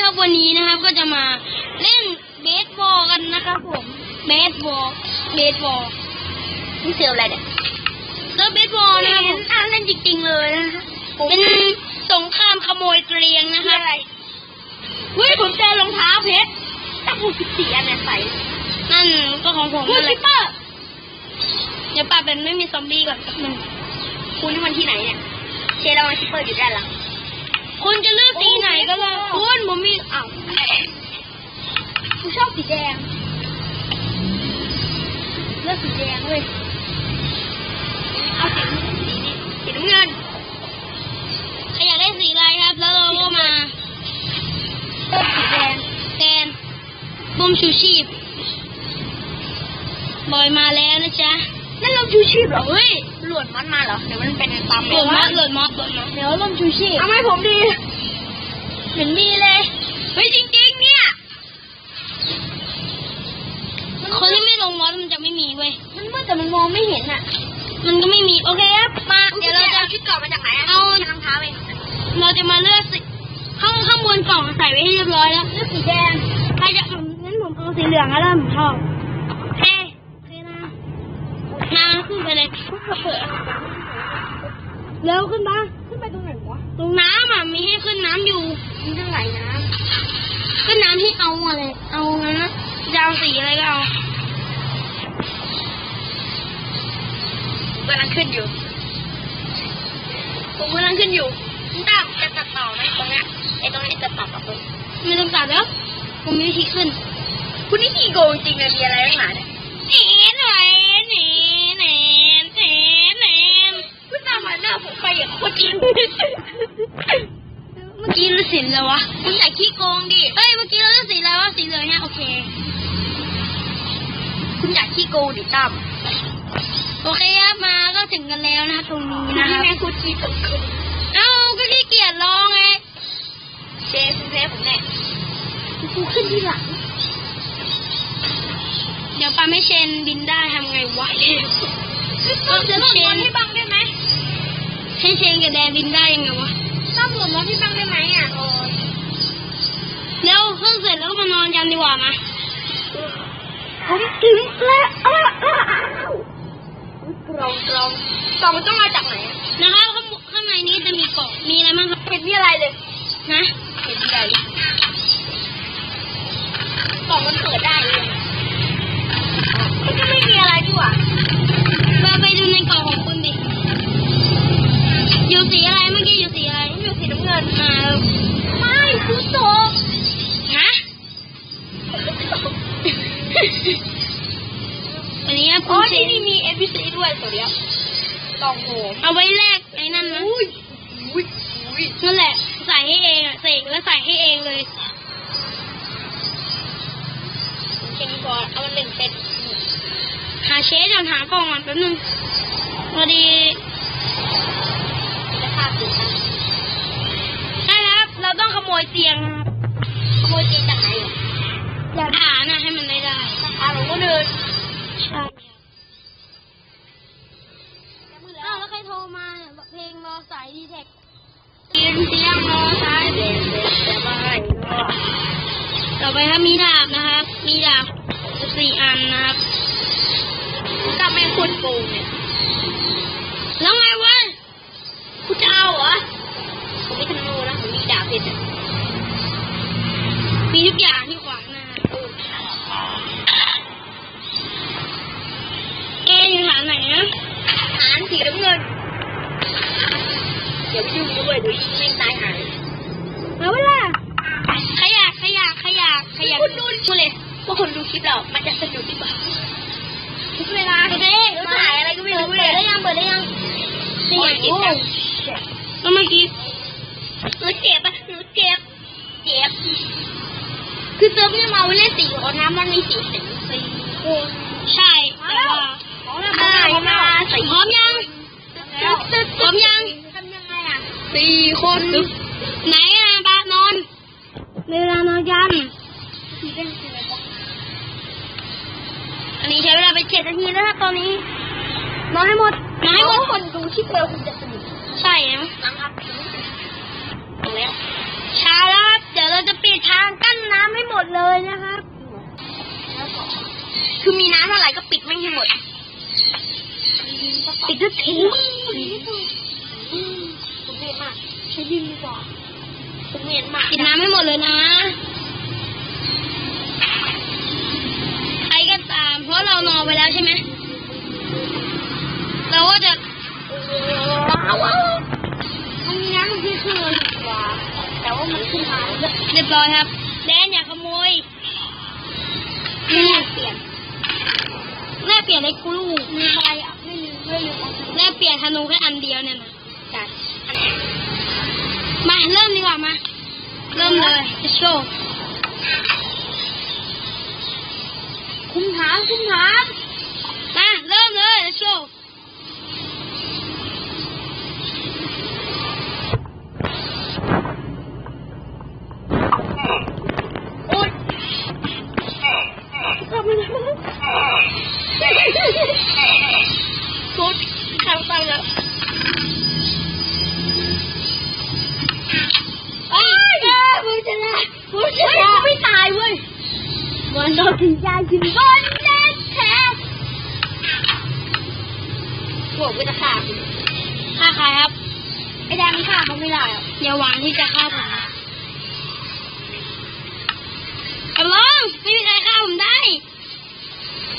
นะครับวันนี้นะครับก็จะมาเล่นเบสบอลกันนะครับผมเบสบอลเบสบอลนี่เจออะไรเนี่ยเซิร์ฟเบสบอลนะครับผมอ่านเล่นจริง ๆ เลยนะฮะเป็นสงครามขโมยเกรียงนะครับเฮ้ยผมเจอรองเท้าเพชรตั้งหกสิบสี่อันเนี่ยใส่นั่นก็ของผมคุนั่ณนแหคิละปเปอร์เดี๋ยวป้าเป็นไม่มีซอมบี้ก่อนแป๊บนึงคุณนี่มันที่ไหนเนี่ยเชลล์คิปเปอร์อยู่ด้านหลัง คุณจะเลือกสีไหนก็ได้คุณผมมีอ้าวกูชอบสีแดง เลือกสีแดงเว้ย เอาสีสีนี้สีน้ำเงินใครอยากได้สีอะไรครับ แล้วเราก็มาเลือกสีแดงแทนบุมชูชีพบอยมาแล้วนะจ๊ะ นั่นลมชูชีพเหรอเฮ้ยหลวนมันมาเหรอเดี๋ยวมันเป็นตามโหลดมอสโหลดมอสโหลดมอสเดี๋ยวลมชูชีพเอาไหมผมดีเหมือนดีเลยเฮ้ยจริงๆเนี่ยคนที่ไม่ลงมอสมันจะไม่มีเว้ยมันมืดแต่มันมองไม่เห็นอะ มันก็ไม่มีโอเคครับมาเดี๋ยวเราจะชุดเก่ามาจากไหนอะเอาแค่รองเท้าเองเราจะมาเลือกสีข้างข้างบนกล่องใส่ไว้ให้เรียบร้อยแล้วเลือกสีแดงใครจะผมงั้นผมเอาสีเหลืองแล้วกันผมชอบเฮ้โอเคนะมาขึ้นไป เลยเร็วขึ้นมาขึ้นไปตรงไหนวะ ตรงน้ำอะมีให้ขึ้นน้ำอยู่มีทั้งไหลน้ขึ้นน้ำที่เอาอะไร เอางั้นนะจะเอาสีอะไรก็เอาำกำลังขึ้นอยู่ ผมกำลังขึ้นอยู่คุณตั้มจะตัดต่อไหมตรงเนี้ยไอ้ตรงนี้จะตัดต่อตรงไม่ต้องตัดแล้วผมมีวิธีขึ้น คุณนี่ขี้โกงจริงเลยมีอะไรบ้างหนาเนี่ย น้าผมไปอย่างโคตรจริงเมื่อกี้เราสีอะไรวะคุณอย่าขี้โกงดิเอ้ยเมื่อกี้เราเลือกสีอะไรวะสีเหลืองเนี่ยโอเค คุณอย่าขี้โกงดิตั้มโอเคครับมาก็ถึงกันแล้วนะครับตรงนี้นะครับแม่คุณขี้โกงขึ้นเอ้าก็ขี้เกียจลองไงเจคุณเซฟผมแน่กูขึ้นที่หลังเดี๋ยวปาไม่เชนบินได้ทำไงวะก็จะหล่นบอล ให้บังได้ไหมให้เชนกับแดนบินได้ยังไงวะตั้มหล่นบอลให้บังได้ไหมอะโอ้ยแล้วเพิ่งเสร็จแล้วก็มานอนกันดีกว่ามาผมถึงแล้วอ้าวอ้าวอ้าวกรองกรองกรองมันต้องมาจากไหนอะนะครับข้างบนข้างในนี้จะมีกล่องมีอะไรบ้างครับเห็นมีอะไรเลยนะเห็นมีอะไรเลยกล่องมันเปิดได้เองมันก็ไม่มีอะไรดีกว่า อันนี้ครับอ๋คุอณเชที่นนี่มี NPC ด้วยตัวเดียวกล่องโหมเอาไว้แลกไอ้นั่นนะอุ้ยอุ้ยอุ้ยนั่นแหละ ใส่ให้เองอะเสกแล้วใส่ให้เองเลยเชนก่อนเอามาหนึ่งเซตหาเชฟก่อนหากล่องก่อนแป๊บนึงพอดีจะฆ่าสีนะใช่ครับเราต้องขโมยเตียงนะครับขโมยจีนจากไหนเหร ออย่าฐานนะให้มันได้ได้อะผมก็เดินใช่อ้าวแล้วใครโทรมาเนี่ยเพลงรอสายดีแท็กกินเสียงรอซ้ายเดินเดินแต่ว่าไอ้รอต่อไปครับมีดาบนะครับ มีดาบสี่อันนะครับถ้าไม่คุณโกงเนี่ย แล้วไงวะ คุณจะเอาเหรอผมไม่ธนูนะผมมีดาบเพชรอะ มีทุกอย่างที่ขวางหน้าเออยู่ฐานไหนนะ หารสีน้ำเงิน เดี๋ยวไปยุ่งด้วยเดี๋ยวยิงแม่งตายหายมาเวลาขยะขยะขยะขยะคุณดูดูเลยว่าคนดูคลิปเรา มันจะสนุกดีกว่าทุกเวลาโอเคเราถ่ายอะไรก็ไม่รู้เปิเลดยได้ยังเปิดได้ยังโอ้ยเจ็บจังแล้วเมื่อกี้หนูเจ็บอะหนูเจ็บ เจ็บ คือเซิร์ฟนี่มาไว้เล่นสี่คนนะมันมีสี่สี่สี่คนใช่แต่ว่าใช่มาสี่พร้อมยังแล้วพร้อมยังทำยังไงอะ สี่คน ไหนอะบานอนเวลานอนยันอันนี้ใช้เวลาไปเจ็ดนาทีแล้วครับตอนนี้ นอนให้หมดนอนให้หมดคนดูที่เร็วคุณจะสนุกใช่นะช้าแล้วครับเดี๋ยวเราจะปิดทางกั้นน้ำให้หมดเลยนะครับ คือมีน้ำเท่าไหร่ก็ปิดไม่ให้หมด ปิดทุกที นดีกว่าคุณเมียนมากกินน้ำไม่หมดเลยนะใครก็ตาม เพราะเรานอนไปแล้วใช่ไหมเราก็จะมันมีน้ำที่ขึ้นมาดีกว่าแต่ว่ามันขึ้นมาแล้วเรียบร้อยครับแดนอย่าขโมยไม่น่าเปลี่ยนแม่เปลี่ยนให้กูลูกมีอะไรอะไม่ลืมไม่ลืมเอาแม่เปลี่ยนธนูแค่อันเดียวเนี่ยนะจัด มาเริ่มดีกว่ามา เริ่มเลยจะโชว์คุ้มถามคุ้มถามมาเริ่มเลยจะโชว์ ไอ้แดงมันฆ่าเขาไม่ได้อะอย่าหวังที่จะฆ่าผมกำลังไม่มีใครฆ่าผมได้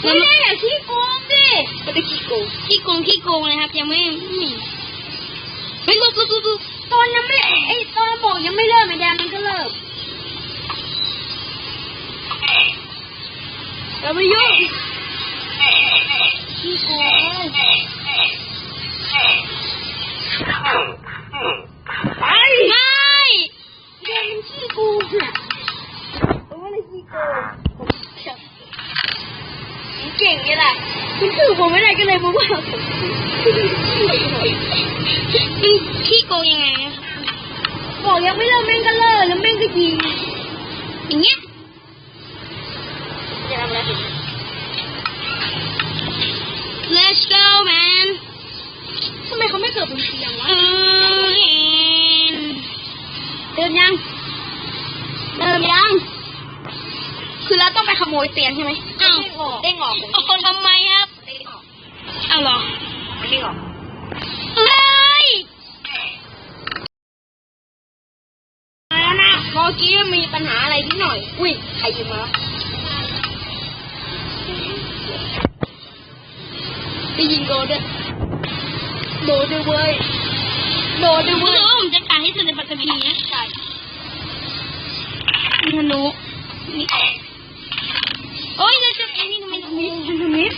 ไม่ได้อย่าขี้โกงดิไม่ได้ขี้โกงขี้โกงขี้โกงเลยครับ ยังไม่ไม่มีเฮ้ยลุกลุกลุกลุกตอนยังไม่ไอ้ตอนบอกยังไม่เริ่มไอ้แดงมันก็เริ่มเราไม่ยุ่งขี้โกงไป ไม่ แดงมันขี้โกงอะผมว่าเลยขี้โกงผมผมเก่งนี่แหละคุณถือผม ไม่ได้ก็เลยบอกว่าผมมันขี้โกงยังไงอะบอกยังไม่เริ่มแม่งก็เลิกแล้วแม่งก็ยิงอย่างเงี้ยจะทำอะไรผิด let's go man ทำไมเขาไม่เกิดเป็นเสียงวะเออเห็นเดินยังเดินยัง คือเราต้องไปขโมยเตียงใช่ไหมอ้าวเด้งออกโอ้โหทำไมครับเด้งออก อ้าวเหรอเด้งออกเอ้ยแล้วนะเมื่อกี้มีปัญหาอะไรนิดหน่อย อุ้ย ใครยิงมาวะไปยิงโดนด้วยโดนด้วยเว้ยโดนด้วยคุณเว้ยรู้ว่าผมจะการให้สุดในปัตตภีนะใช่มีธนูมีโอ้ยเราจะไอ้นี่ทำไมตรงนี้พันธมิตร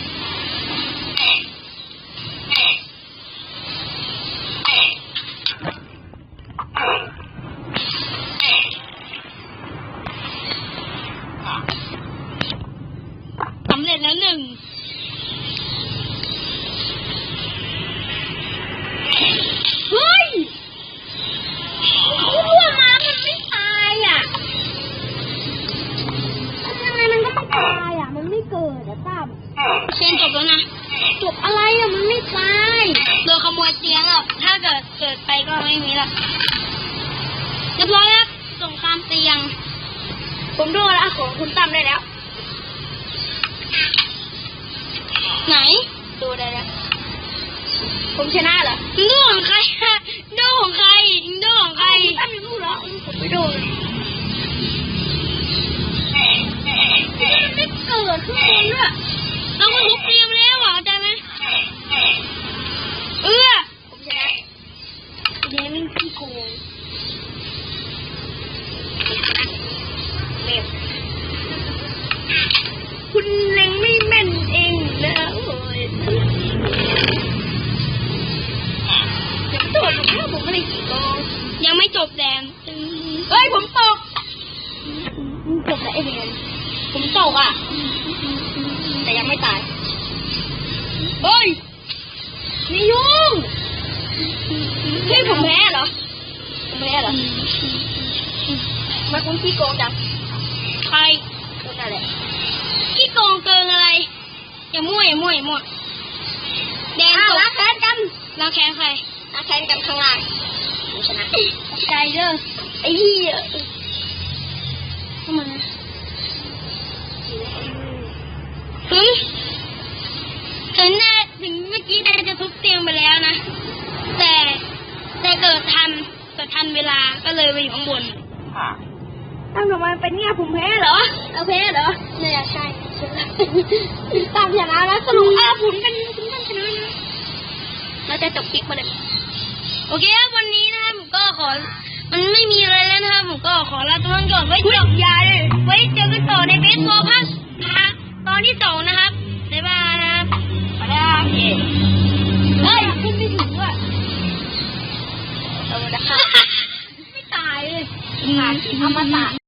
สำเร็จแล้วหนึ่ง เฮ้ยเขาล่วงมามันไม่ตายอะทำไมมันก็ไม่ตายอะ มันไม่เกิดอะตั้ม เกมจบแล้วนะ จบอะไรอะ มันไม่ตาย โดนขโมยเตียงอะถ้าเกิดเกิดไปก็ไม่มีละเรียบร้อยครับสงครามเตียง ผมดูแล้วของคุณตั้มได้แล้ว ไหน ดูได้แล้ว ผมชนะเหรอ ดูของ ใครอะดูของใครโดูของใครคุณตั้มยังรู้เหรอผมไม่โดนไม่เกิดขึ้นเลย จบแล้วไอเดนผมตกอะ แต่ยังไม่ตาย เฮ้ยมียุงเฮ้ยผมแพ้เหรอ ผมแพ้เหรอทำไมาคุณขี้โกงจังใครคุณอะไรขี้โกงเกินอะไร อย่ามั่วอย่ามั่วอย่ามั่วแดนอ้าวจบรักแค้นกันแล้วแค้นใครรักแค้นกันข้างล่างผมชนะใจเด้อไอ้เหี้ย เข้ามาฮึถึงแน่ถึงเมื่อกี้แดจะทุบเตียงไปแล้วนะ แต่แต่เกิดทันเกิดทันเวลาก็เลยไปอยู่ข้างบนค่ะตั้งทำไมเป็นเนี่ยผมแพ้เหรอเอาแพ้เหรอเนี่ยใช่ตามอย่นะแล้วสรุปอาผมเป็นคุณเป็นชนะนะเราจะจบคลิปมาเลยโอเควันนี้นะผมก็ขอ มันไม่มีอะไรแล้วนะครับผมก็ขอลาทุกท่านก่อนไว้เจอยาเลยไว้เจอกันต่อในเบสบอลภาคตอนที่สองนะครับบ๊ายบายนะครับไปได้เย่เฮ้ยขึ้นไม่ถึงอะเออนะคะไม่ตายเลยขาดอมตะ